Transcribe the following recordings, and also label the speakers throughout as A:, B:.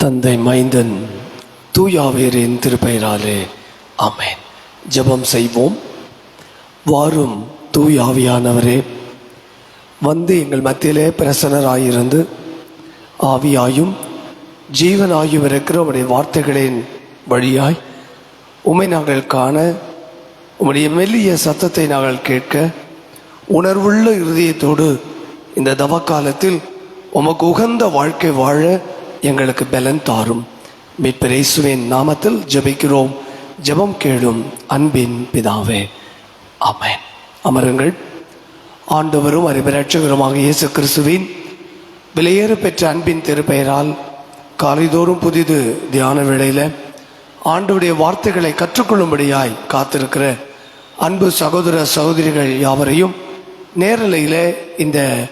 A: தந்தை மைந்தன் தூயாவேரின் திருப்பெயராலே ஆமென். ஜெபம் செய்வோம். வாரும் தூயாவியானவரே வந்து எங்கள் மத்தியிலே பிரசனராயிருந்து ஆவியாயும் ஜீவனாயும் இருக்கிற உடைய வார்த்தைகளின் வழியாய் உமை நாங்கள் காண உம்முடைய மெல்லிய சத்தத்தை நாங்கள் கேட்க உணர்வுள்ள இருதயத்தோடு இந்த தவக்காலத்தில் உமக்கு உகந்த வாழ்க்கை வாழ எங்களுக்கு பலன் தாரும். மீட்பர் இயேசுவின் நாமத்தில் ஜெபிக்கிறோம். ஜெபம் கேளும் அன்பின் பிதாவே. ஆமென். அமருங்கள். ஆண்டவரும் அறிவரட்சகருமாக இயேசு கிறிஸ்துவின் விலையேற பெற்ற அன்பின் திருப்பெயரால் காலைதோறும் புதிது தியான வேளையில் ஆண்டவருடைய வார்த்தைகளை கற்றுக்கொள்ளும்படியாய் காத்திருக்கிற அன்பு சகோதர சகோதரிகள் யாவரையும் நேரலையில் இந்த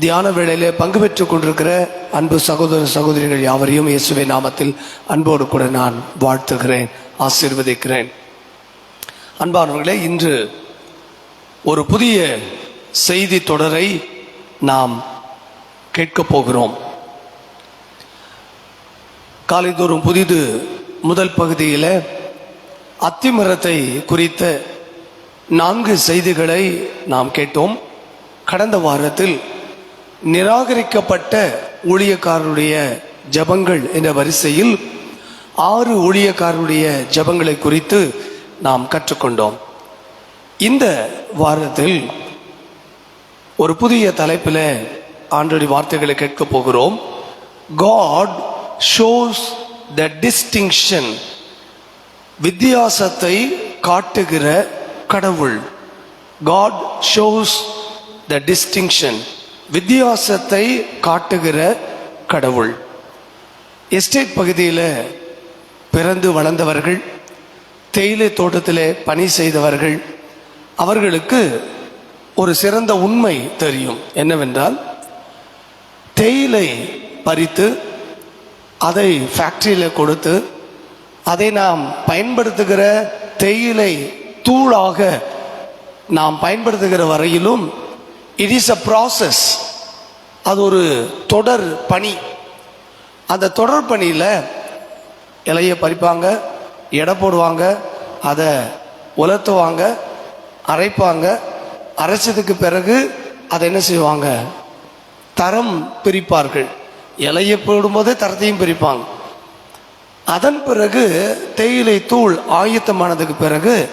A: தியான வேளையிலே பங்கு பெற்றுக் கொண்டிருக்கிற அன்பு சகோதர சகோதரிகள் யாவரையும் இயேசுவை நாமத்தில் அன்போடு கூட நான் வாழ்த்துகிறேன் ஆசீர்வதிக்கிறேன். அன்பானவர்களே இன்று ஒரு புதிய செய்தி தொடரை நாம் கேட்கப் போகிறோம். காலைதோறும் புதிது முதல் பகுதியில் அத்திமரத்தை குறித்த நான்கு செய்திகளை நாம் கேட்டோம். கடந்த வாரத்தில் நிராகரிக்கப்பட்ட ஊழியக்காரருடைய ஜபங்கள் என்ற வரிசையில் ஆறு ஊழியக்காரருடைய ஜபங்களை குறித்து நாம் கற்றுக்கொண்டோம். இந்த வாரத்தில் ஒரு புதிய தலைப்பில் ஆண்டோடி வார்த்தைகளை கேட்க போகிறோம். காட் ஷோஸ் த டிஸ்டிங்ஷன் வித்தியாசத்தை காட்டுகிற கடவுள். காட் ஷோஸ் த டிஸ்டிங்ஷன் வித்தியாசத்தை காட்டுகிற கடவுள். எஸ்டேட் பகுதியில் பிறந்து வளர்ந்தவர்கள் தேயிலை தோட்டத்தில் பணி செய்தவர்கள் அவர்களுக்கு ஒரு சிறந்த உண்மை தெரியும். என்னவென்றால் தேயிலை பறித்து அதை ஃபேக்ட்ரியில் கொடுத்து அதை நாம் பயன்படுத்துகிற தேயிலை தூளாக நாம் பயன்படுத்துகிற வரையிலும் இட் இஸ் அ ப்ராசஸ் அது ஒரு தொடர் பணி. அந்த தொடர் பணியில் இலையை பறிப்பாங்க எடை போடுவாங்க அதை உலர்த்துவாங்க அரைப்பாங்க. அரைச்சதுக்கு பிறகு அதை என்ன செய்வாங்க? தரம் பிரிப்பார்கள். இலையை போடும்போதே தரத்தையும் பிரிப்பாங்க. அதன் பிறகு தேயிலை தூள் ஆயத்தமானதுக்கு பிறகு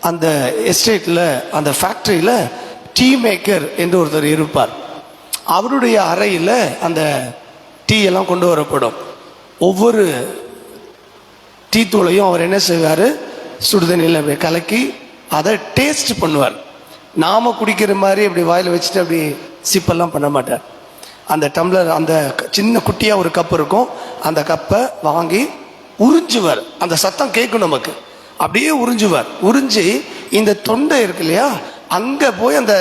A: அந்த எஸ்டேட்டில் அந்த ஃபேக்ட்ரியில் டீ மேக்கர் என்று ஒருத்தர் இருப்பார். அவருடைய அறையில் அந்த டீ எல்லாம் கொண்டு வரப்படும். ஒவ்வொரு டீ தூளையும் அவர் என்ன செய்வார்? சுடுதண்ணியில் அப்படியே கலக்கி அதை டேஸ்ட் பண்ணுவார். நாம் குடிக்கிற மாதிரி அப்படி வாயில் வச்சுட்டு அப்படி சிப்பெல்லாம் பண்ண மாட்டார். அந்த டம்ளர் அந்த சின்ன குட்டியாக ஒரு கப் இருக்கும். அந்த கப்பை வாங்கி உறிஞ்சுவார். அந்த சத்தம் கேட்கும் நமக்கு. அப்படியே உறிஞ்சுவார். உறிஞ்சி இந்த தொண்டை இருக்கு இல்லையா? அங்கே போய் அந்த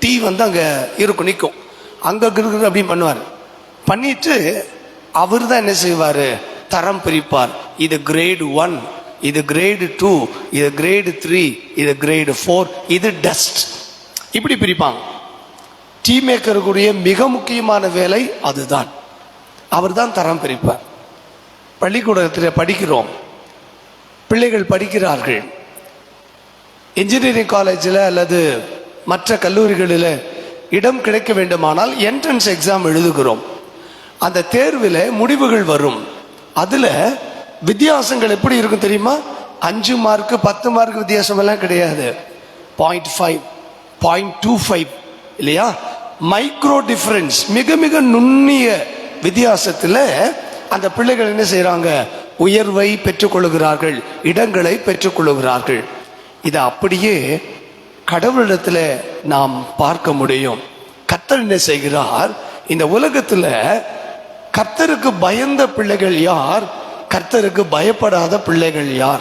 A: டீ வந்து அங்கே இருக்கும் நிற்கும் அங்கே இருக்கிறது அப்படின்னு பண்ணுவார். பண்ணிட்டு அவர் தான் என்ன செய்வார்? தரம் பிரிப்பார். இது கிரேடு ஒன் இது கிரேடு டூ இது கிரேடு த்ரீ இது கிரேடு ஃபோர் இது டஸ்ட் இப்படி பிரிப்பாங்க. டீ மேக்கருக்குரிய மிக முக்கியமான வேலை அதுதான். அவர் தான் தரம் பிரிப்பார். பள்ளிக்கூடத்தில் படிக்கிறோம். பிள்ளைகள் படிக்கிறார்கள். இன்ஜினியரிங் காலேஜில் அல்லது மற்ற கல்லூரிகளில் இடம் கிடைக்க வேண்டுமானால் என்ட்ரன்ஸ் எக்ஸாம் எழுதுகிறோம். அந்த தேர்வில் முடிவுகள் வரும். அதில் வித்தியாசங்கள் எப்படி இருக்கும் தெரியுமா? அஞ்சு மார்க்கு பத்து மார்க் வித்தியாசம் எல்லாம் கிடையாது. Point five point two five இல்லையா? மைக்ரோ டிஃபரன்ஸ் மிக மிக நுண்ணிய வித்தியாசத்தில் அந்த பிள்ளைகள் என்ன செய்கிறாங்க உயர்வை பெற்றுக்கொள்கிறார்கள் இடங்களை பெற்றுக்கொள்கிறார்கள். இதை அப்படியே கடவுளிடத்துல நாம் பார்க்க முடியும். கர்த்தர் என்ன செய்கிறார்? இந்த உலகத்துல கர்த்தருக்கு பயந்த பிள்ளைகள் யார்? கர்த்தருக்கு பயப்படாத பிள்ளைகள் யார்?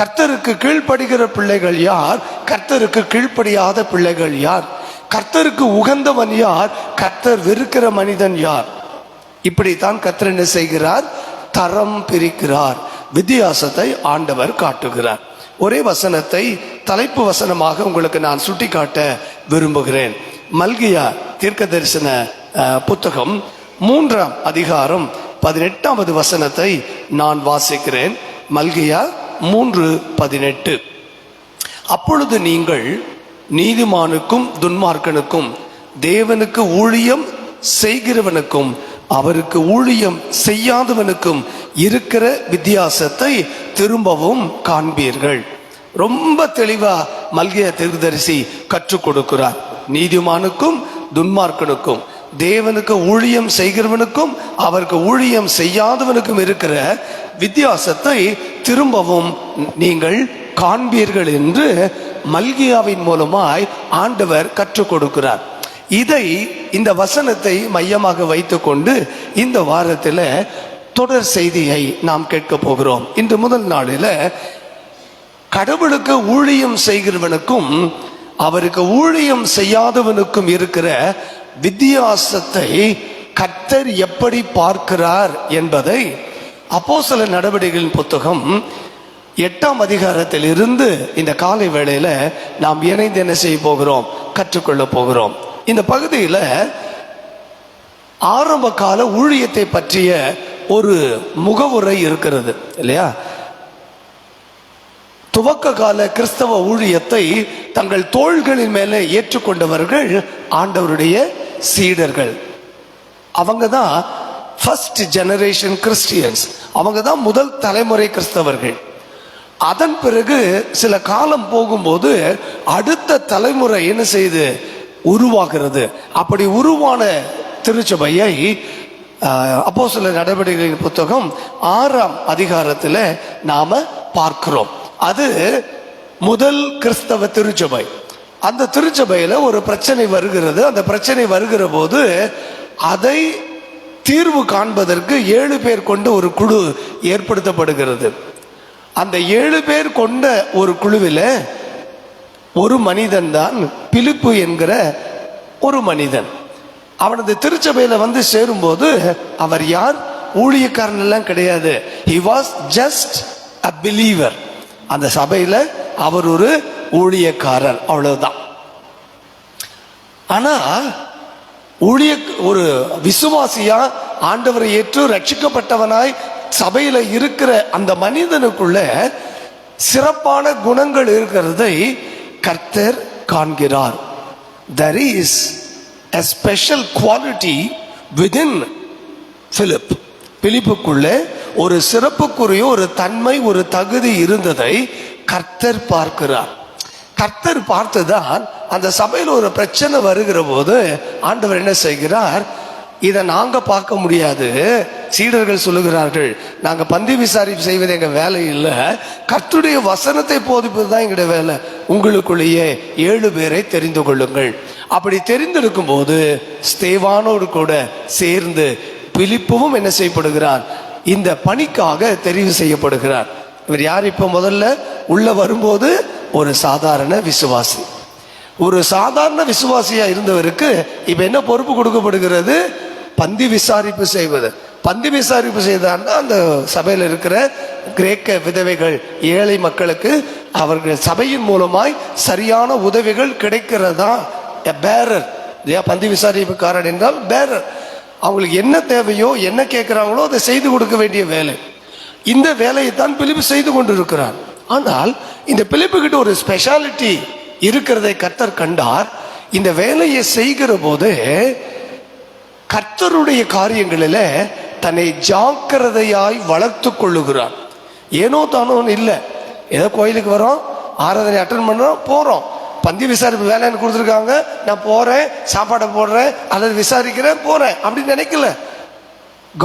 A: கர்த்தருக்கு கீழ்ப்படுகிற பிள்ளைகள் யார்? கர்த்தருக்கு கீழ்ப்படியாத பிள்ளைகள் யார்? கர்த்தருக்கு உகந்தவன் யார்? கர்த்தர் வெறுக்கிற மனிதன் யார்? இப்படித்தான் கர்த்தர் என்ன செய்கிறார்? தரம் பிரிக்கிறார். வித்தியாசத்தை ஆண்டவர் காட்டுகிறார். ஒரே வசனத்தை தலைப்பு வசனமாக உங்களுக்கு நான் சுட்டிக்காட்ட விரும்புகிறேன். மல்கியா தீர்க்க தரிசன புத்தகம் மூன்றாம் அதிகாரம் பதினெட்டாவது வசனத்தை நான் வாசிக்கிறேன். மல்கியா மூன்று பதினெட்டு. அப்பொழுது நீங்கள் நீதிமானுக்கும் துன்மார்க்கனுக்கும் தேவனுக்கு ஊழியம் செய்கிறவனுக்கும் அவருக்கு ஊழியம் செய்யாதவனுக்கும் இருக்கிற வித்தியாசத்தை திரும்பவும் காண்பீர்கள். ரொம்ப தெளிவா மல்கிய தீர்தரிசி கற்றுக் கொடுக்கிறார். நீதிமானுக்கும் துன்மார்க்கனுக்கும் தேவனுக்கு ஊழியம் செய்கிறவனுக்கும் அவருக்கு ஊழியம் செய்யாதவனுக்கும் இருக்கிற வித்தியாசத்தை திரும்பவும் நீங்கள் காண்பீர்கள் என்று மல்கியாவின் மூலமாய் ஆண்டவர் கற்றுக் கொடுக்கிறார். இதை இந்த வசனத்தை மையமாக வைத்துக்கொண்டு இந்த வாரத்தில் தொடர் செய்தியை நாம் கேட்க போகிறோம். இன்று முதல் நாளில் கடவுளுக்கு ஊழியம் செய்கிறவனுக்கும் அவருக்கு ஊழியம் செய்யாதவனுக்கும் இருக்கிற வித்தியாசத்தை கத்தர் எப்படி பார்க்கிறார் என்பதை அப்போஸ்தல நடவடிக்கைகளின் புத்தகம் எட்டாம் அதிகாரத்தில் இருந்து இந்த காலை வேளையில நாம் இணைந்து என்ன செய்ய போகிறோம்? கற்றுக்கொள்ள போகிறோம். இந்த பகுதியில் ஆரம்ப கால ஊழியத்தை பற்றிய ஒரு முகவுரை இருக்கிறது இல்லையா? துவக்க கால கிறிஸ்தவ ஊழியத்தை தங்கள் தோள்களின் மேலே ஏற்றுக்கொண்டவர்கள் ஆண்டவருடைய சீடர்கள். அவங்க தான் ஃபர்ஸ்ட் ஜெனரேஷன் கிறிஸ்டியன்ஸ் அவங்க தான் முதல் தலைமுறை கிறிஸ்தவர்கள். அதன் பிறகு சில காலம் போகும்போது அடுத்த தலைமுறை என்ன செய்து? உருவாகிறது. அப்படி உருவான திருச்சபையை அப்போ சில நடவடிக்கைகளின் புத்தகம் ஆறாம் அதிகாரத்தில் நாம் பார்க்கிறோம். அது முதல் கிறிஸ்தவ திருச்சபை. அந்த திருச்சபையில் ஒரு பிரச்சனை வருகிறது. அந்த பிரச்சனை வருகிற போது அதை தீர்வு காண்பதற்கு ஏழு பேர் கொண்ட ஒரு குழு ஏற்படுத்தப்படுகிறது. அந்த ஏழு பேர் கொண்ட ஒரு குழுவில் ஒரு மனிதன் தான் பிலிப்பு என்கிற ஒரு மனிதன். அவனது திருச்சபையில் வந்து சேரும்போது அவர் யார்? ஊழியக்காரன் எல்லாம் கிடையாது. He was just a believer அந்த சபையில் அவர் ஒரு ஊழியக்காரர் அவ்வளவுதான். ஆனா ஊழிய ஒரு விசுவாசியா ஆண்டவரை ஏற்று ரட்சிக்கப்பட்டவனாய் சபையில இருக்கிற அந்த மனிதனுக்குள்ள சிறப்பான குணங்கள் இருக்கிறதை கர்த்தர் காண்கிறார். There is a special quality within Philip பிலிப்புக்குள்ளே ஒரு சிறப்புக்குரிய ஒரு தன்மை ஒரு தகுதி இருந்ததை கர்த்தர் பார்க்கிறார். கர்த்தர் பார்த்துதான் அந்த சபையில் ஒரு பிரச்சனை வருகிற போது ஆண்டவர் என்ன செய்கிறார்? இதை நாங்க பார்க்க முடியாது. சீடர்கள் சொல்லுகிறார்கள் நாங்க பந்தி விசாரிப்பு செய்வது எங்க வேலை இல்லை. கர்த்துடைய வசனத்தை போதிப்பது தான் எங்களுடைய வேலை. உங்களுக்குள்ளேயே ஏழு பேரை தெரிந்து கொள்ளுங்கள். அப்படி தெரிந்திருக்கும் போது ஸ்தேவானோடு கூட சேர்ந்து பிலிப்புவும் என்ன செய்யப்படுகிறார்? இந்த பணிக்காக தெரிவு செய்யப்படுகிறார். இவர் யார் இப்போ முதல்ல? உள்ள வரும்போது ஒரு சாதாரண விசுவாசி. ஒரு சாதாரண விசுவாசியா இருந்தவருக்கு இப்ப என்ன பொறுப்பு கொடுக்கப்படுகிறது? பந்தி விசாரிப்பு செய்வது. பந்தி விசாரிப்பு செய்தார்னா அந்த சபையில் இருக்கிற கிரேக்க விதவைகள் ஏழை மக்களுக்கு அவர்கள் சபையின் மூலமாய் சரியான உதவிகள் கிடைக்கிறதா? பேரர் பந்தி விசாரிப்புக்காரன் என்றால் பேரர் அவங்களுக்கு என்ன தேவையோ என்ன கேட்குறாங்களோ அதை செய்து கொடுக்க வேண்டிய வேலை. இந்த வேலையை தான் பிலிப்பு செய்து கொண்டிருக்கிறார். ஆனால் இந்த பிலிப்புக்கிட்ட ஒரு ஸ்பெஷாலிட்டி இருக்கிறதை கத்தர் கண்டார். இந்த வேலையை செய்கிற போது கர்த்தருடைய காரியங்களில் தன்னை ஜாக்கிரதையாய் வளர்த்து கொள்ளுகிறார். ஏனோ தானோன்னு இல்லை. ஏதோ கோயிலுக்கு வரோம் ஆராதனை அட்டன் பண்ணுறோம் போகிறோம் பந்தி விசாரிப்பு வேலைன்னு கொடுத்துருக்காங்க. நான் போகிறேன் சாப்பாடை போடுறேன் அல்லது விசாரிக்கிறேன் போகிறேன் அப்படின்னு நினைக்கல.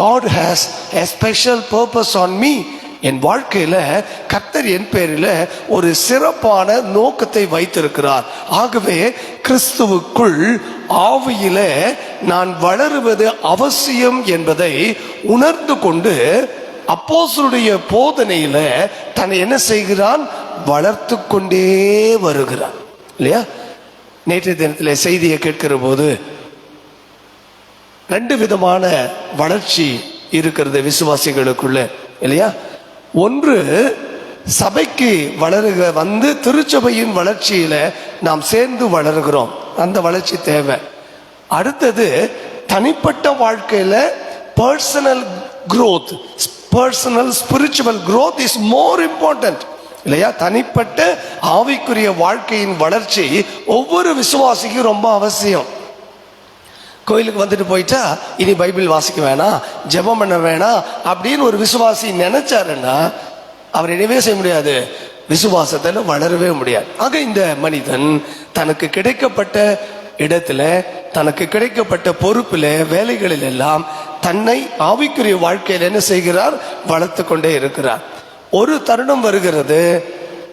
A: God has a special purpose on me என் வாழ்க்கையில் கர்த்தர் என் பேரில் ஒரு சிறப்பான நோக்கத்தை வைத்திருக்கிறார். ஆகவே கிறிஸ்துவுக்குள் ஆவியில நான் வளருவது அவசியம் என்பதை உணர்ந்து கொண்டு அப்போசருடைய போதனையில தன்னை என்ன செய்கிறான்? வளர்த்து கொண்டே வருகிறான். இல்லையா? நேற்றைய தினத்தில் செய்தியை கேட்கிற போது ரெண்டு விதமான வளர்ச்சி இருக்கிறது விசுவாசிகளுக்குள்ள இல்லையா? ஒன்று சபைக்கு வளருக வந்து திருச்சபையின் வளர்ச்சியில நாம் சேர்ந்து வளருகிறோம். அந்த வளர்ச்சி தேவை. அடுத்தது தனிப்பட்ட வாழ்க்கையில personal growth personal spiritual growth is more important இல்லையா? தனிப்பட்ட ஆவிக்குரிய வாழ்க்கையின் வளர்ச்சி ஒவ்வொரு விசுவாசிக்கும் ரொம்ப அவசியம். கோயிலுக்கு வந்துட்டு போயிட்டா இனி பைபிள் வாசிக்க வேணாம் ஜெபம் பண்ண வேணாம் அப்படின்னு ஒரு விசுவாசி நினைச்சாருன்னா அவர் என்னவே செய்ய முடியாது. விசுவாசத்தில் வளரவே முடியாது. ஆக இந்த மனிதன் தனக்கு கிடைக்கப்பட்ட இடத்துல தனக்கு கிடைக்கப்பட்ட பொறுப்பில் வேலைகளில் எல்லாம் தன்னை ஆவிக்குரிய வாழ்க்கையில் என்ன செய்கிறார்? வளர்த்து கொண்டே இருக்கிறார். ஒரு தருணம் வருகிறது.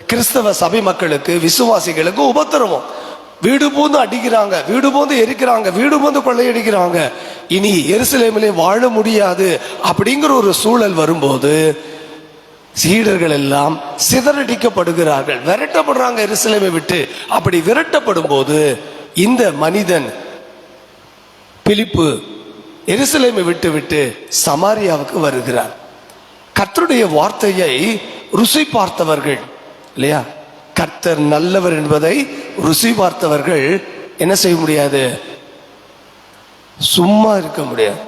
A: கிறிஸ்தவ சபை மக்களுக்கு விசுவாசிகளுக்கு உபத்திரவம். வீடு பூந்து அடிக்கிறாங்க வீடு பூந்து எரிக்கிறாங்க வீடு பூந்து கொள்ளையடிக்கிறாங்க. இனி எருசலேமிலே வாழ முடியாது அப்படிங்கிற ஒரு சூழல் வரும்போது சீடர்கள் எல்லாம் சிதறடிக்கப்படுகிறார்கள். விரட்டப்படுறாங்க எருசலேமை விட்டு. அப்படி விரட்டப்படும் போது இந்த மனிதன் பிலிப்பு எருசலேமை விட்டு விட்டு சமாரியாவுக்கு வருகிறார். கர்த்தருடைய வார்த்தையை ருசி பார்த்தவர்கள் இல்லையா? கர்த்தர் நல்லவர் என்பதை ருசி பார்த்தவர்கள் என்ன செய்ய முடியாது? சும்மா இருக்க முடியாது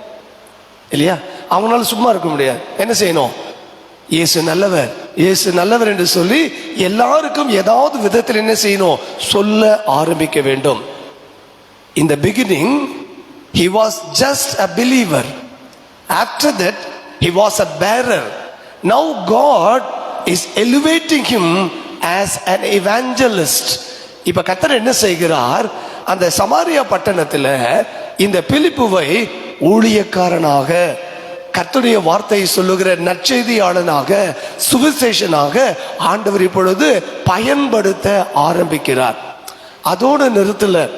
A: இல்லையா? அவனால சும்மா இருக்க முடியாது. என்ன செய்யணும்? இயேசு நல்லவர். இயேசு நல்லவர் என்று சொல்லி எல்லாருக்கும் ஏதாவது விதத்தில் என்ன செய்யணும்? சொல்ல ஆரம்பிக்க வேண்டும். இந்த beginning he was just a believer after that he was a bearer bearer God is elevating him as an an இப்போ கத்தர் என்ன செய்கிறார்? அந்த சமாரியா பட்டணத்தில் இந்த பிலிப்புவை ஊழியக்காரனாக கத்துடைய வார்த்தையை சொல்லுகிற நற்செய்தியாளனாக சுவிசேஷனாக ஆண்டவர் இப்பொழுது பயன்படுத்த ஆரம்பிக்கிறார். அதோடு நிறுத்தலை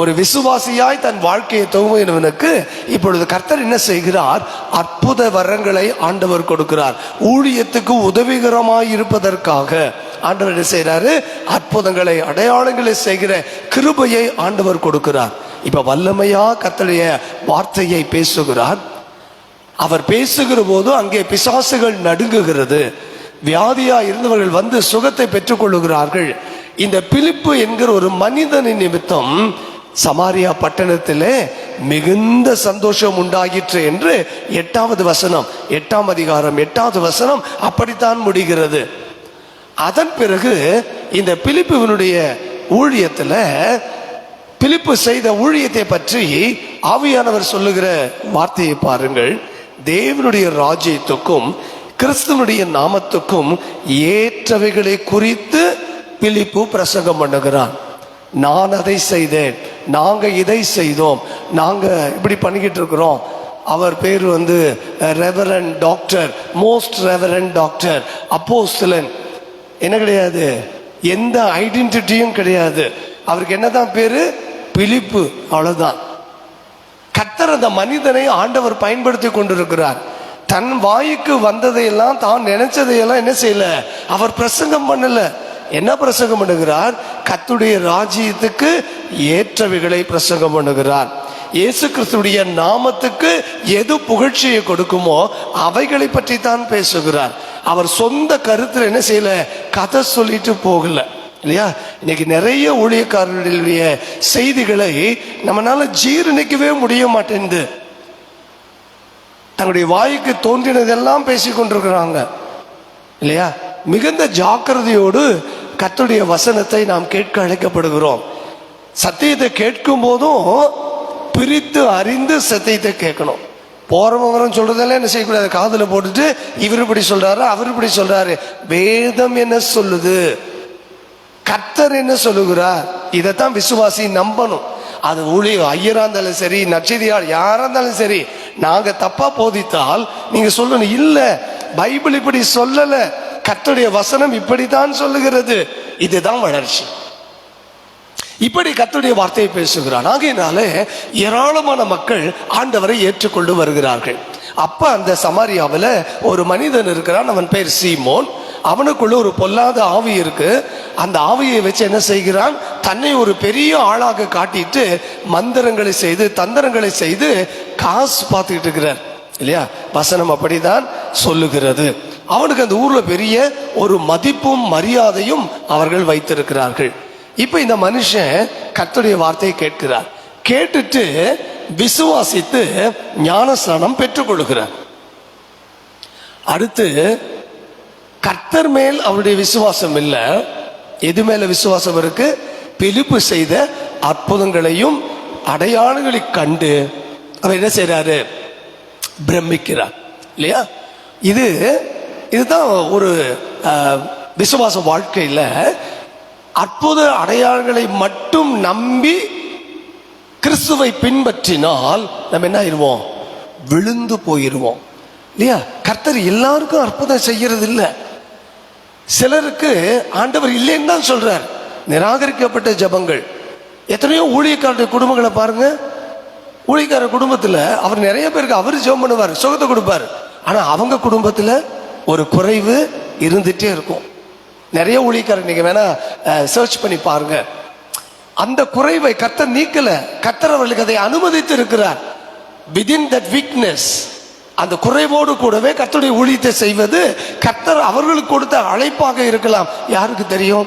A: ஒரு விசுவாசியாய் தன் வாழ்க்கையை துவங்கினவனுக்கு இப்பொழுது கர்த்தர் என்ன செய்கிறார்? அற்புத வரங்களை ஆண்டவர் கொடுக்கிறார். ஊழியத்துக்கு உதவிகரமாய் இருப்பதற்காக ஆண்டவர் என்ன செய்கிறாரு அற்புதங்களை அடையாளங்களை செய்கிற கிருபையை ஆண்டவர் கொடுக்கிறார். இப்ப வல்லமையா கர்த்தருடைய வார்த்தையை பேசுகிறார். அவர் பேசுகிற போது அங்கே பிசாசுகள் நடுங்குகிறது. வியாதியா இருந்தவர்கள் வந்து சுகத்தை பெற்றுக்கொள்ளுகிறார்கள். இந்த பிலிப்பு என்கிற ஒரு மனிதனின் நிமித்தம் சமாரியா பட்டணத்திலே மிகுந்த சந்தோஷம் உண்டாயிற்று என்று எட்டாவது வசனம் எட்டாம் அதிகாரம் எட்டாவது வசனம் அப்படித்தான் முடிகிறது. அதன் பிறகு இந்த பிலிப்புவினுடைய ஊழியத்தில் பிலிப்பு செய்த ஊழியத்தை பற்றி ஆவியானவர் சொல்லுகிற வார்த்தையை பாருங்கள். தேவனுடைய ராஜ்யத்துக்கும் கிறிஸ்துவனுடைய நாமத்துக்கும் ஏற்றவைகளை குறித்து பிலிப்பு பிரசங்கம் பண்ணுகிறான். நான் அதை செய்தேன். நாங்கள் இதை செய்தோம். நாங்கள் இப்படி பண்ணிக்கிட்டு இருக்கிறோம். அவர் பேர் வந்து reverend doctor most reverend doctor அப்போஸ்தலன் என்ன கிடையாது? எந்த ஐடென்டிட்டியும் கிடையாது. அவருக்கு என்னதான் பேரு? பிலிப்பு. அவ்வளோதான் கத்தர் அந்த மனிதனை ஆண்டவர் பயன்படுத்தி கொண்டிருக்கிறார். தன் வாய்க்கு வந்ததையெல்லாம் தான் நினைச்சதையெல்லாம் என்ன செய்யல? அவர் பிரசங்கம் பண்ணலை. என்ன பிரசங்கம் பண்ணுகிறார்? கத்துடைய ராஜ்யத்துக்கு ஏற்றவைகளை பிரசங்கம் பண்ணுகிறார். இயேசு கிறிஸ்துடைய நாமத்துக்கு எது புகழ்ச்சியை கொடுக்குமோ அவைகளை பற்றி தான் பேசுகிறார். அவர் சொந்த கருத்தில் என்ன செய்யல? கதை சொல்லிட்டு போகல. இல்லையா? இன்னைக்கு நிறைய ஊழியக்காரர்களுடைய செய்திகளை நம்மளால ஜீரணிக்கவே முடிய மாட்டேங்குது. தங்களுடைய வாய்க்கு தோன்றினதெல்லாம் பேசிக்கொண்டிருக்கிறாங்க. இல்லையா? மிகுந்த ஜாக்கிரதையோடு கத்துடைய வசனத்தை நாம் கேட்க அழைக்கப்படுகிறோம். சத்தியத்தை கேட்கும் போதும் பிரித்து அறிந்து சத்தியத்தை கேட்கணும். போறவன் வரவன் சொல்றதெல்லாம் என்ன செய்யக்கூடாது? காதில் போட்டுட்டு இவர் இப்படி சொல்றாரு அவர் இப்படி சொல்றாரு. வேதம் என்ன சொல்லுது? கத்தர் என்ன சொல்லுகிறார்? இதைத்தான் விசுவாசி நம்பணும். அது ஊழிய ஐயரா இருந்தாலும் சரி நச்சதியார் யாரா இருந்தாலும் சரி நாங்க தப்பா போதித்தால் நீங்க சொல்லணும் இல்ல பைபிள் இப்படி சொல்லலை. கத்துடைய வசனம் இப்படித்தான் சொல்லுகிறது. இதுதான் வளர்ச்சி. இப்படி கத்துடைய வார்த்தையை பேசுகிறான் ஆகையினாலே ஏராளமான மக்கள் ஆண்டவரை ஏற்றுக்கொண்டு வருகிறார்கள். அப்ப அந்த சமாரியாவில் ஒரு மனிதன் இருக்கிறான். அவன் பேர் சீமோன். அவனுக்குள்ள ஒரு பொல்லாத ஆவி இருக்கு. அந்த ஆவியை வச்சு என்ன செய்கிறான்? தன்னை ஒரு பெரிய ஆளாக காட்டிட்டு மந்திரங்களை செய்து தந்திரங்களை செய்து காசு பார்த்துக்கிட்டு இருக்கிறார். இல்லையா? வசனம் அப்படிதான் சொல்லுகிறது. அவனுக்கு அந்த ஊர்ல பெரிய ஒரு மதிப்பும் மரியாதையும் அவர்கள் வைத்திருக்கிறார்கள். இப்ப இந்த மனுஷன் கர்த்தருடைய வார்த்தையை கேட்கிறார். கேட்டுட்டு விசுவாசித்து ஞானஸ்நானம் பெற்றுக்கொள்கிறார். அடுத்து கர்த்தர் மேல் அவருடைய விசுவாசம் இல்ல. எது மேல விசுவாசம் இருக்கு? பிலிப்பு செய்த அற்புதங்களையும் அடையாளங்களை கண்டு அவர் என்ன செய்றாரு? பிரமிக்கிறார். இல்லையா? இது இதுதான் ஒரு விசுவாச வாழ்க்கையில் அற்புத அடையாளங்களை மட்டும் நம்பி கிறிஸ்துவை பின்பற்றினால் நம்ம என்ன ஆயிடுவோம் விழுந்து போயிடுவோம் இல்லையா? கர்த்தர் எல்லாருக்கும் அற்புதம் செய்யறது இல்லை சிலருக்கு ஆண்டவர் இல்லைன்னு தான் சொல்றார். நிராகரிக்கப்பட்ட ஜபங்கள். எத்தனையோ ஊழியக்காரருடைய குடும்பங்களை பாருங்க. ஊழியக்கார குடும்பத்தில் அவர் நிறைய பேருக்கு அவர் ஜெபம் பண்ணுவார் சுகத்தை கொடுப்பார். ஆனால் அவங்க குடும்பத்தில் ஒரு குறைவு இருந்துகிட்டே இருக்கும். நிறைய ஊழியக்காரர் நீங்கள் வேணால் சர்ச் பண்ணி பாருங்க. அந்த குறைவை கத்தர் நீக்கலை. கத்தர் அவர்களுக்கு அதை அனுமதித்து இருக்கிறார் விதின் தட் வீக்னஸ் அந்த குறைவோடு கூடவே கத்தருடைய ஊழியத்தை செய்வது கத்தர் அவர்களுக்கு கொடுத்த அழைப்பாக இருக்கலாம். யாருக்கு தெரியும்?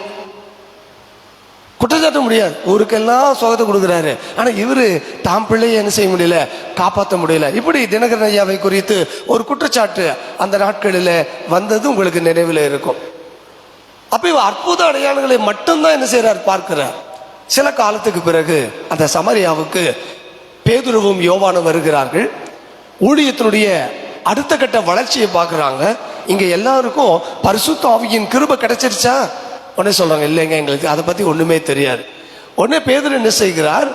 A: குற்றச்சாட்ட முடியாது. ஊருக்கெல்லாம் சுகத்தை கொடுக்குறாரு. ஆனால் இவர் தாம் பிள்ளையை என்ன செய்ய முடியல? காப்பாற்ற முடியல. இப்படி தினகரன் ஐயாவை குறித்து ஒரு குற்றச்சாட்டு அந்த நாட்களில் வந்தது உங்களுக்கு நினைவில் இருக்கும். அப்போ இவர் அற்புத அடையாளங்களை மட்டும்தான் என்ன செய்கிறார் பார்க்கிறார். சில காலத்துக்கு பிறகு அந்த சமரியாவுக்கு பேதுருவும் யோவானும் வருகிறார்கள். ஊழியத்தினுடைய அடுத்த கட்ட வளர்ச்சியை பார்க்குறாங்க. இங்கே எல்லாருக்கும் பரிசுத்தாவியின் கிருப கிருபை கிடைச்சிருச்சா? உடனே சொல்கிறாங்க இல்லைங்க எங்களுக்கு அதை பற்றி ஒன்றுமே தெரியாது. உடனே பேதர் என்ன செய்கிறார்?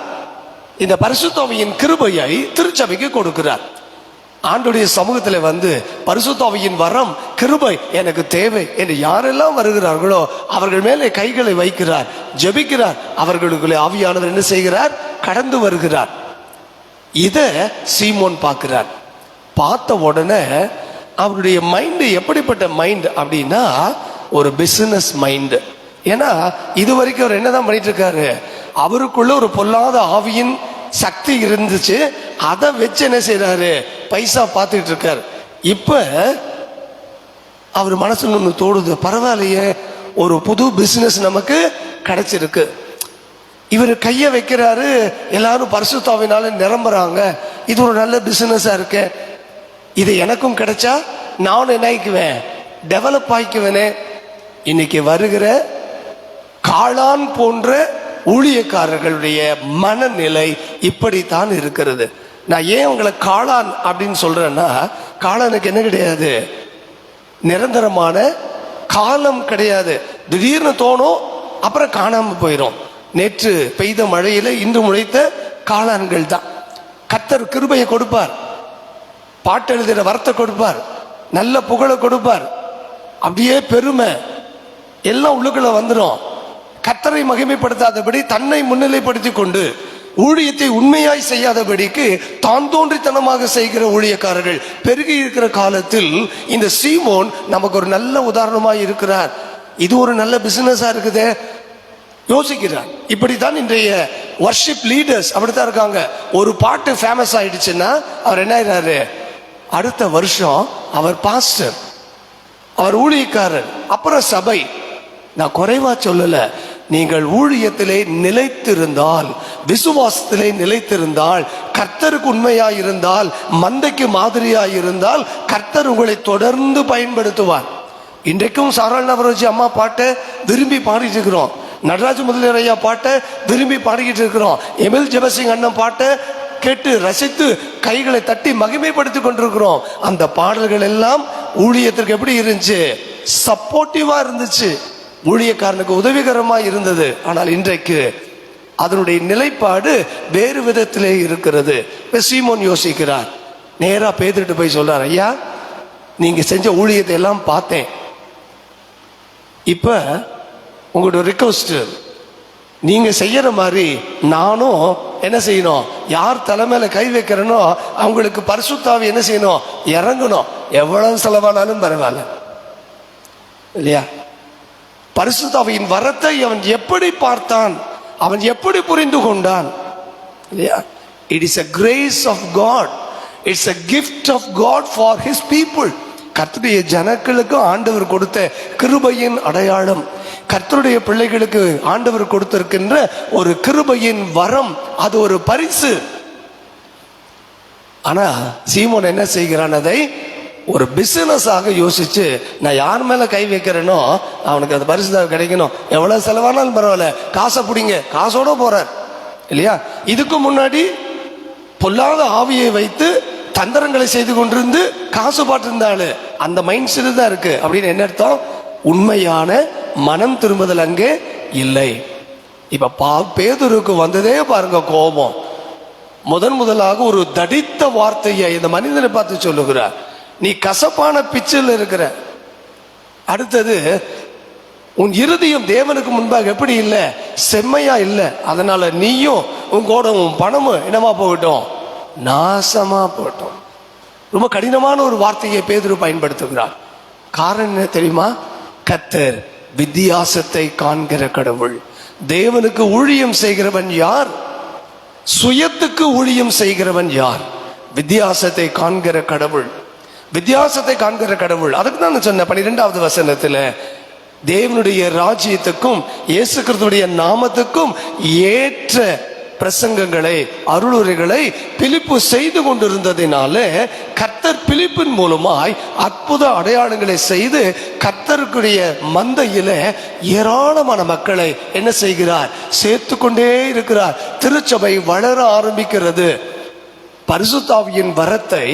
A: இந்த பரிசுத்தோவையின் கிருபையை திருச்சபைக்கு கொடுக்கிறார். ஆண்டுடைய சமூகத்தில் வந்து பரிசுத்தாவியின் வரம் கிருபை எனக்கு தேவை என்று யாரெல்லாம் வருகிறார்களோ அவர்கள் மேலே கைகளை வைக்கிறார் ஜெபிக்கிறார். அவர்களுக்குள்ளே ஆவியானவர் என்ன செய்கிறார்? கடந்து வருகிறார். இதை சீமோன் பார்க்கிறார். பார்த்த உடனே அவருடைய மைண்டு எப்படிப்பட்ட மைண்ட் அப்படின்னா ஒரு பிசினஸ் மைண்டு ஏன்னா இது வரைக்கும் அவர் என்னதான் பண்ணிட்டு இருக்காரு அவருக்குள்ள ஒரு பொல்லாத ஆவியின் சக்தி இருந்துச்சு. அதை வச்சு என்ன செய்யறாரு பைசா பார்த்துட்டு இருக்காரு இப்ப அவர் மனசுல ஒன்று தோடுது பரவாயில்லையே ஒரு புது பிசினஸ் நமக்கு கிடைச்சிருக்கு. இவர் கையை வைக்கிறாரு. எல்லாரும் பரிசுத்தாவினால நிரம்புறாங்க. இது ஒரு நல்ல பிசினஸா இருக்கு. இது எனக்கும் கிடைச்சா நானும் என்ன ஆயிக்குவேன் டெவலப் ஆயிக்குவேனே இன்னைக்கு வருகிற காளான் போன்ற ஊழியக்காரர்களுடைய மனநிலை இப்படித்தான் இருக்கிறது. நான் ஏன் உங்களை காளான் அப்படின்னு சொல்றேன்னா காளானுக்கு என்ன கிடையாது? நிரந்தரமான காலம் கிடையாது. திடீர்னு தோணும் அப்புறம் காணாம போயிடும் நேற்று பெய்த மழையில இன்று முளைத்த காளான்கள் தான். கத்தர் கிருபையை கொடுப்பார். பாட்டு எழுதுகிற வரத்தை கொடுப்பார். நல்ல புகழை கொடுப்பார். அப்படியே பெருமை. எல்லாம் உள்ளுக்குள்ள வந்துடும் கத்தரை மகிமைப்படுத்தாதபடி தன்னை முன்னிலைப்படுத்தி கொண்டு ஊழியத்தை உண்மையாய் செய்யாதபடிக்கு தான் தோன்றித்தனமாக செய்கிற ஊழியக்காரர்கள் பெருகி இருக்கிற காலத்தில் இந்த சீமோன் நமக்கு ஒரு நல்ல உதாரணமாக இருக்கிறார். இது ஒரு நல்ல பிசினஸா இருக்குதே. யோசிக்கிறார். இப்படித்தான் இன்றைய வர்ஷிப் லீடர்ஸ் அப்படித்தான் இருக்காங்க. ஒரு பாட்டு ஃபேமஸ் ஆயிடுச்சுன்னா அவர் என்ன ஆயிடுறாரு? அடுத்த வருஷம் அவர் பாஸ்டர் அவர் ஊழியக்காரர் அப்புறம் சபை. நான் குறைவா சொல்லல. நீங்கள் ஊழியத்திலே நிலைத்திருந்தால் விசுவாசத்திலே நிலைத்திருந்தால் கர்த்தருக்கு உண்மையாய் இருந்தால் மந்தைக்கு மாதிரியாய் இருந்தால் கர்த்தர் உங்களை தொடர்ந்து பயன்படுத்துவார். இன்றைக்கும் சாராள் நவரோஜி அம்மா பாட்டை விரும்பி பாடிட்டு இருக்கிறோம் நடராஜ முதலியரையா பாட்டை விரும்பி பாடிக்கிட்டு இருக்கிறோம் எமில் ஜெபசிங் அண்ணன் பாட்டை கேட்டு ரசித்து கைகளை தட்டி மகிமைப்படுத்தி கொண்டிருக்கிறோம். அந்த பாடல்கள் எல்லாம் ஊழியத்திற்கு எப்படி இருந்துச்சு? சப்போர்ட்டிவா இருந்துச்சு. ஊழியக்காரனுக்கு உதவிகரமாக இருந்தது. ஆனால் இன்றைக்கு அதனுடைய நிலைப்பாடு வேறு விதத்திலே இருக்கிறது. சீமோன் யோசிக்கிறார். நேராக பேதிட்டு போய் சொல்றார் ஐயா நீங்கள் செஞ்ச ஊழியத்தை எல்லாம் பார்த்தேன். இப்போ உங்களோட ரிக்வஸ்ட் நீங்கள் செய்கிற மாதிரி நானும் என்ன செய்யணும்? யார் தலைமையில கை வைக்கிறனோ அவங்களுக்கு பரிசுத்தாவை என்ன செய்யணும்? இறங்கணும். எவ்வளவு செலவானாலும் பரவாயில்ல. இல்லையா? பரிசுத்தாவியின் வரத்தை அவன் எப்படி பார்த்தான் அவன் எப்படி புரிந்து கொண்டான்? இல்லையா? It is a grace of God it's a gift of God for his people கர்த்தருடைய ஜனங்களுக்கு ஆண்டவர் கொடுத்த கிருபையின் அடையாளம். கர்த்தருடைய பிள்ளைகளுக்கு ஆண்டவர் கொடுத்திருக்கின்ற ஒரு கிருபையின் வரம் அது ஒரு பரிசு. ஆனா சீமோன் என்ன செய்கிறான் அதை ஒரு பிஸ்னஸாக யோசிச்சு நான் யார் மேலே கை வைக்கிறேனோ அவனுக்கு அந்த பரிசு கிடைக்கணும். எவ்வளோ செலவானாலும் பரவாயில்ல. காசை பிடிங்க. காசோட போகிறார் இல்லையா? இதுக்கு முன்னாடி பொல்லாத ஆவியை வைத்து தந்திரங்களை செய்து கொண்டிருந்து காசு பாட்டிருந்தாள் அந்த மைண்ட் செட் தான் இருக்கு. அப்படின்னு என்ன அர்த்தம்? உண்மையான மனம் திரும்புதல் அங்கே இல்லை. இப்போ பா பேதுருக்கு வந்ததே பாருங்க கோபம். முதன் முதலாக ஒரு தடித்த வார்த்தையை இந்த மனிதனை பார்த்து சொல்லுகிறார். நீ கசப்பான பிச்சில் இருக்கிற. அடுத்தது உன் இருதயம் தேவனுக்கு முன்பாக எப்படி இல்லை? செம்மையா இல்லை. அதனால நீயும் உன் கூட உன் பணமும் என்னமா போகட்டும். நாசமா போகட்டும். ரொம்ப கடினமான ஒரு வார்த்தையை பேதிரு பயன்படுத்துகிறார். காரணம் என்ன தெரியுமா? கத்தர் வித்தியாசத்தை காண்கிற கடவுள். தேவனுக்கு ஊழியம் செய்கிறவன் யார்? சுயத்துக்கு ஊழியம் செய்கிறவன் யார்? வித்தியாசத்தை காண்கிற கடவுள். வித்தியாசத்தை காண்கிற கடவுள். அதுக்கு தான் நான் சொன்னேன் பன்னிரெண்டாவது வசனத்துல தேவனுடைய ராஜ்யத்துக்கும் இயேசு கிறிஸ்துடைய நாமத்துக்கும் ஏற்ற பிரசங்கங்களை அருளுரைகளை பிலிப்பு செய்து கொண்டிருந்ததினால கர்த்தர் பிலிப்பின் மூலமாய் அற்புத அடையாளங்களை செய்து கர்த்தருக்குடைய மந்தையில ஏராளமான மக்களை என்ன செய்கிறார்? சேர்த்து கொண்டே இருக்கிறார். திருச்சபை வளர ஆரம்பிக்கிறது. பரிசுத்தாவியின் வரத்தை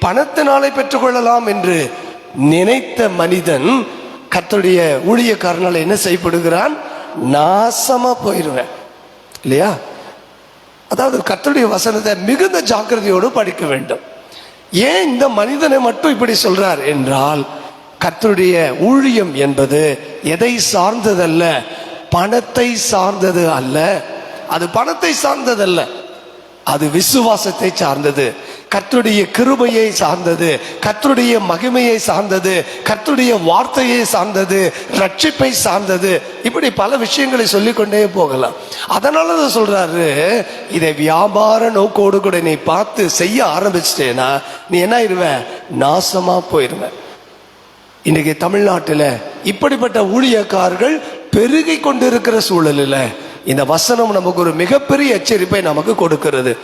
A: பணத்தினாலே பெற்றுக்கொள்ளலாம் என்று நினைத்த மனிதன் கர்த்தருடைய ஊழியக்காரனால என்ன செய்யப்படுகிறான்? நாசமா போயிடுவேன் இல்லையா? அதாவது கத்தருடைய வசனத்தை மிகுந்த ஜாக்கிரதையோடு படிக்க வேண்டும். ஏன் இந்த மனிதனை மட்டும் இப்படி சொல்றார் என்றால் கத்தருடைய ஊழியம் என்பது எதை சார்ந்ததல்ல? பணத்தை சார்ந்தது அல்ல. அது பணத்தை சார்ந்ததல்ல. அது விசுவாசத்தை சார்ந்தது. கர்த்தருடைய கிருபையை சார்ந்தது கர்த்தருடைய மகிமையை சார்ந்தது கர்த்தருடைய வார்த்தையை சார்ந்தது ரட்சிப்பை சார்ந்தது. இப்படி பல விஷயங்களை சொல்லிக்கொண்டே போகலாம். அதனால தான் சொல்றாரு இதை வியாபார நோக்கோடு கூட நீ பார்த்து செய்ய ஆரம்பிச்சிட்டேன்னா நீ என்ன ஆயிடுவேன் நாசமா போயிருவ. இன்னைக்கு தமிழ்நாட்டில் இப்படிப்பட்ட ஊழியக்காரர்கள் பெருகி கொண்டிருக்கிற சூழலில் இந்த வசனம் நமக்கு ஒரு மிகப்பெரிய எச்சரிப்பை நமக்கு கொடுக்கிறது.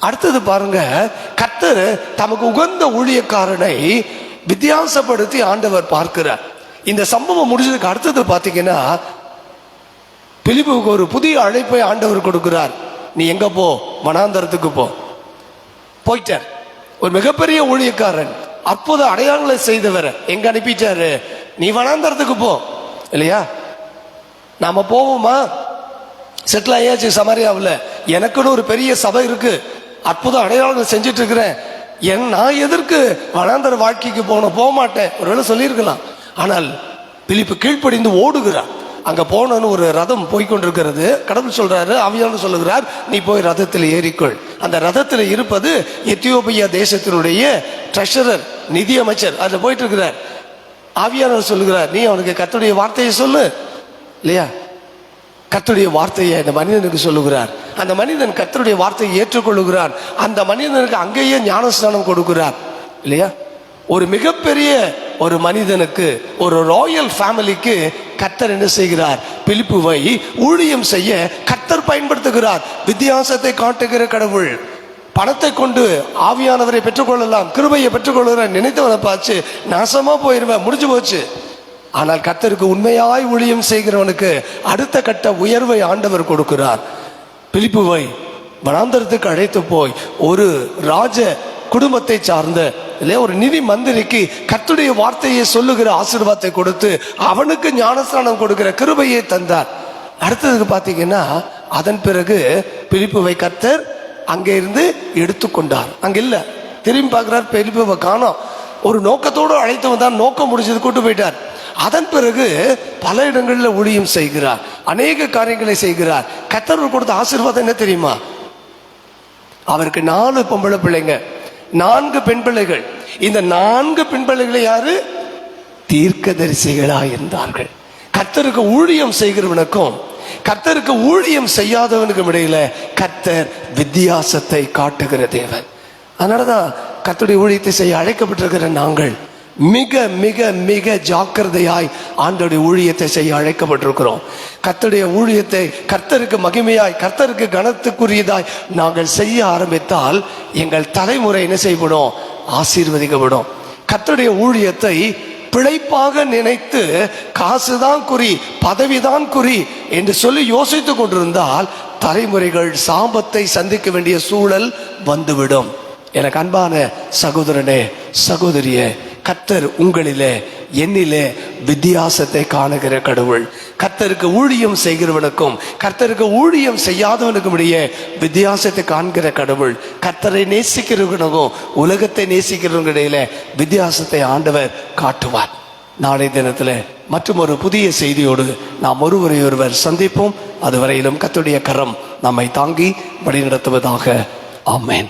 A: அடுத்தது பாருங்க கத்தர் தமக்கு உகந்த ஊழியக்காரனை வித்தியாசப்படுத்தி ஆண்டவர் பார்க்கிறார். இந்த சம்பவம் முடிஞ்சதுக்கு அடுத்தது பார்த்தீங்கன்னா பிலிப்புக்கு ஒரு புதிய அழைப்பை ஆண்டவர் கொடுக்கிறார். நீ எங்க போ? வனாந்தரத்துக்கு போ. போயிட்டார். ஒரு மிகப்பெரிய ஊழியக்காரன் அற்புத அடையாளங்களை செய்தவர். எங்க அனுப்பிச்சாரு? நீ வனாந்தரத்துக்கு போ. இல்லையா? நாம போவோமா? செட்டில் ஆயாச்சு சமாரியாவில். எனக்குன்னு ஒரு பெரிய சபை இருக்கு. அற்புதம் அடையாளங்கள் செஞ்சுட்டு இருக்கிறேன் என் நான் எதற்கு வனாந்தர வாழ்க்கைக்கு போகணும் போக மாட்டேன் ஒருவேளை சொல்லியிருக்கலாம். ஆனால் பிலிப்பு கீழ்ப்படிந்து ஓடுகிறான் அங்க போனன்னு ஒரு ரதம் போய்கொண்டிருக்கிறது. கடவுள் சொல்றாரு அவியானு சொல்லுகிறார் நீ போய் ரதத்தில் ஏறிக்கொள். அந்த ரதத்தில் இருப்பது எத்தியோப்பியா தேசத்தினுடைய ட்ரெஷரர் நிதி அமைச்சர் அதில் போயிட்டு இருக்கிறார் ஆவியானவர் சொல்லுகிறார் நீ அவனுக்கு கத்துடைய வார்த்தையை சொல்லு. இல்லையா? கத்துடைய வார்த்தையை இந்த மனிதனுக்கு சொல்லுகிறார். அந்த மனிதன் கத்தருடைய வார்த்தையை ஏற்றுக்கொள்கிறார் அந்த மனிதனுக்கு அங்கேயே ஞானஸ்நானம் கொடுக்கிறார். இல்லையா? ஒரு மிகப்பெரிய ஒரு மனிதனுக்கு ஒரு ராயல் ஃபேமிலிக்கு கர்த்தர் என்ன செய்கிறார்? பிலிப்புவை ஊழியம் செய்ய கத்தர் பயன்படுத்துகிறார். வித்தியாசத்தை காட்டுகிற கடவுள். பணத்தை கொண்டு ஆவியானவரை பெற்றுக்கொள்ளலாம். கிருபையை பெற்றுக்கொள்கிறேன் நினைத்தவனை பார்த்து நாசமாக போயிருவேன் முடிஞ்சு போச்சு. ஆனால் கர்த்தருக்கு உண்மையாய் ஊழியம் செய்கிறவனுக்கு அடுத்த கட்ட உயர்வை ஆண்டவர் கொடுக்கிறார். பிலிப்புவை வனாந்தரத்துக்கு அழைத்து போய் ஒரு ராஜ குடும்பத்தை சார்ந்த இல்லையா ஒரு நிதி மந்திரிக்கு கத்துடைய வார்த்தையை சொல்லுகிற ஆசீர்வாதத்தை கொடுத்து அவனுக்கு ஞானஸ்தானம் கொடுக்கிற கிருபையை தந்தார். அடுத்ததுக்கு பார்த்தீங்கன்னா அதன் பிறகு பிலிப்புவை கர்த்தர் அங்கே இருந்து எடுத்துக்கொண்டார். அங்க இல்ல. திரும்பி பார்க்கிறார் பிலிப்புவை காணோம். ஒரு நோக்கத்தோடு அழைத்து வந்தார் நோக்கம் முடிஞ்சது கூட்டு போயிட்டார். அதன் பிறகு பல இடங்களில் ஊழியம் செய்கிறார் அநேக காரியங்களை செய்கிறார். கத்தர் கொடுத்த ஆசீர்வாதம் என்ன தெரியுமா? அவருக்கு நாலு பொம்பளை பிள்ளைங்க நான்கு பெண் பிள்ளைகள். இந்த நான்கு பெண் பிள்ளைகளை யாரு? தீர்க்கதரிசிகளாக இருந்தார்கள். கத்தருக்கு ஊழியம் செய்கிறவனுக்கும் கத்தருக்கு ஊழியம் செய்யாதவனுக்கும் இடையில கத்தர் வித்தியாசத்தை காட்டுகிற தேவன். அதனாலதான் கர்த்தருடைய ஊழியத்தை செய்ய அழைக்கப்பட்டிருக்கிற நாங்கள் மிக மிக மிக ஜாக்கிரதையாய் ஆண்டோடைய ஊழியத்தை செய்ய அழைக்கப்பட்டிருக்கிறோம். கர்த்தருடைய ஊழியத்தை கர்த்தருக்கு மகிமையாய் கர்த்தருக்கு கனத்துக்குரியதாய் நாங்கள் செய்ய ஆரம்பித்தால் எங்கள் தலைமுறை என்ன செய்யப்படும்? ஆசீர்வதிக்கப்படும். கர்த்தருடைய ஊழியத்தை பிழைப்பாக நினைத்து காசுதான் குறி பதவிதான் குறி என்று சொல்லி யோசித்துக் கொண்டிருந்தால் தலைமுறைகள் சாபத்தை சந்திக்க வேண்டிய சூழல் வந்துவிடும். எனக்கு அன்பான சகோதரனே சகோதரியே கத்தர் உங்களிலே என்னிலே வித்தியாசத்தை காணுகிற கடவுள். கத்தருக்கு ஊழியம் செய்கிறவனுக்கும் கர்த்தருக்கு ஊழியம் செய்யாதவனுக்கும் இடையே வித்தியாசத்தை காண்கிற கடவுள். கத்தரை நேசிக்கிறவனுக்கும் உலகத்தை நேசிக்கிறவங்க இடையில வித்தியாசத்தை ஆண்டவர் காட்டுவார். நாளை தினத்தில் மற்றும் ஒரு புதிய செய்தியோடு நாம் ஒருவரை ஒருவர் சந்திப்போம். அதுவரையிலும் கத்துடைய கரம் நம்மை தாங்கி வழிநடத்துவதாக. ஆமேன்.